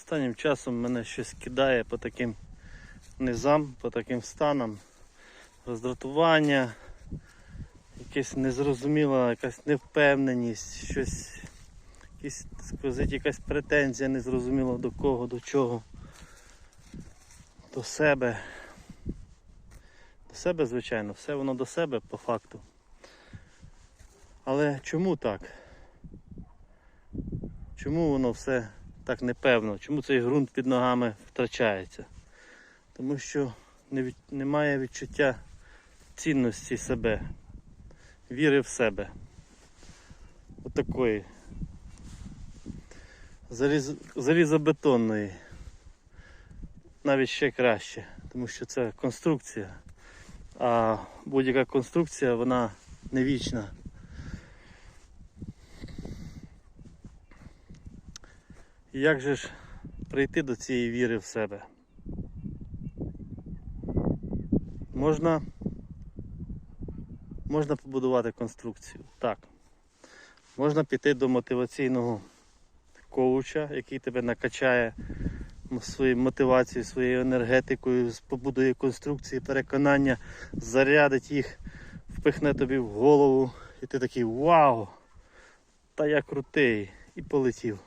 Останнім часом мене щось кидає по таким низам, по таким станам. Роздратування, якесь незрозуміла, якась невпевненість, щось, якісь, скажіть, якась претензія незрозуміла до кого, до чого. До себе. До себе, звичайно, все воно до себе по факту. Але чому так? Чому воно все так непевно? Чому цей ґрунт під ногами втрачається? Тому що не від... немає відчуття цінності себе, віри в себе. Отакої. Заліз... Залізобетонної. Навіть ще краще, тому що це конструкція. А будь-яка конструкція, вона не вічна. Як же ж прийти до цієї віри в себе? Можна, можна побудувати конструкцію. Так. Можна піти до мотиваційного коуча, який тебе накачає своєю мотивацією, своєю енергетикою, побудує конструкції, переконання, зарядить їх, впихне тобі в голову, і ти такий вау! Та я крутий! І полетів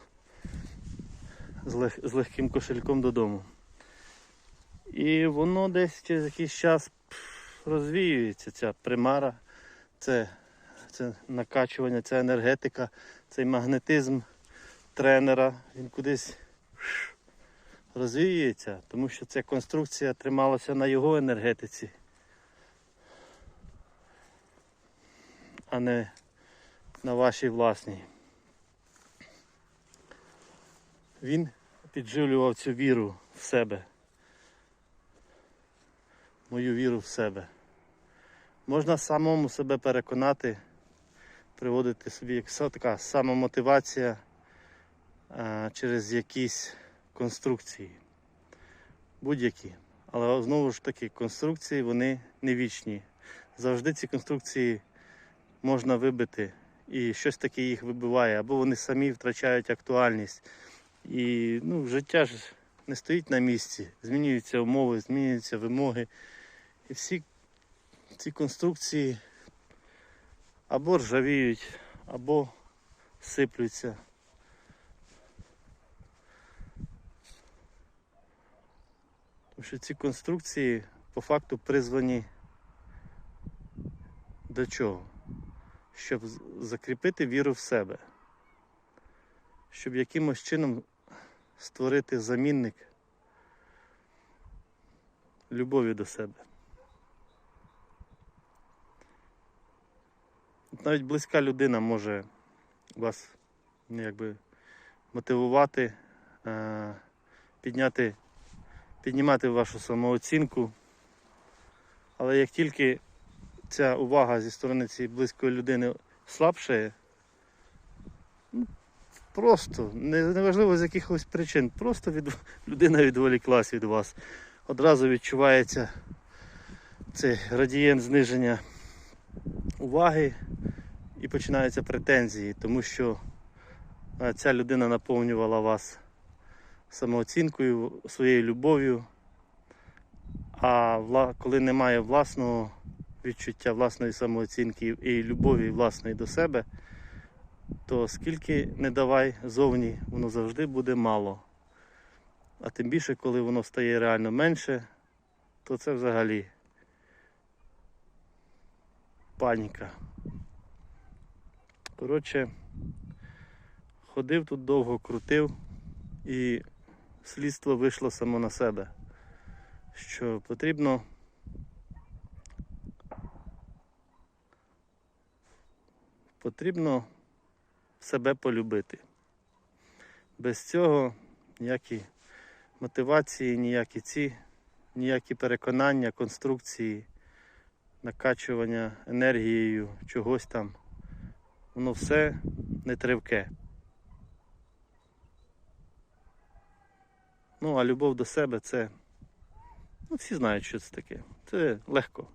з, лег, з легким кошельком додому. І воно десь через якийсь час розвіюється ця примара, це, це накачування, ця енергетика, цей магнетизм тренера. Він кудись розвіюється, тому що ця конструкція трималася на його енергетиці, а не на вашій власній. Він підживлював цю віру в себе. Мою віру в себе. Можна самому себе переконати, приводити собі як така самомотивація а, через якісь конструкції. Будь-які. Але знову ж таки, конструкції вони не вічні. Завжди ці конструкції можна вибити і щось таке їх вибиває, або вони самі втрачають актуальність. І ну, життя ж не стоїть на місці, змінюються умови, змінюються вимоги. І всі ці конструкції або ржавіють, або сиплються. Тому що ці конструкції по факту призвані до чого? Щоб закріпити віру в себе щоб якимось чином створити замінник любові до себе. Навіть близька людина може вас ну, якби, мотивувати, е, підняти, піднімати вашу самооцінку. Але як тільки ця увага зі сторони цієї близької людини слабшає, Просто, неважливо з якихось причин, просто від, людина відволіклась від вас. Одразу відчувається цей градієнт зниження уваги і починаються претензії, тому що е, ця людина наповнювала вас самооцінкою, своєю любов'ю. А коли немає власного відчуття, власної самооцінки і любові власної до себе, то скільки не давай зовні, воно завжди буде мало. А тим більше, коли воно стає реально менше, то це взагалі паніка. Коротше, ходив тут довго, крутив, і слідство вийшло само на себе, що потрібно потрібно себе полюбити. Без цього ніякі мотивації, ніякі ці, ніякі переконання, конструкції, накачування енергією, чогось там, воно все не тривке. Ну, а любов до себе це. Ну, всі знають, що це таке. Це легко.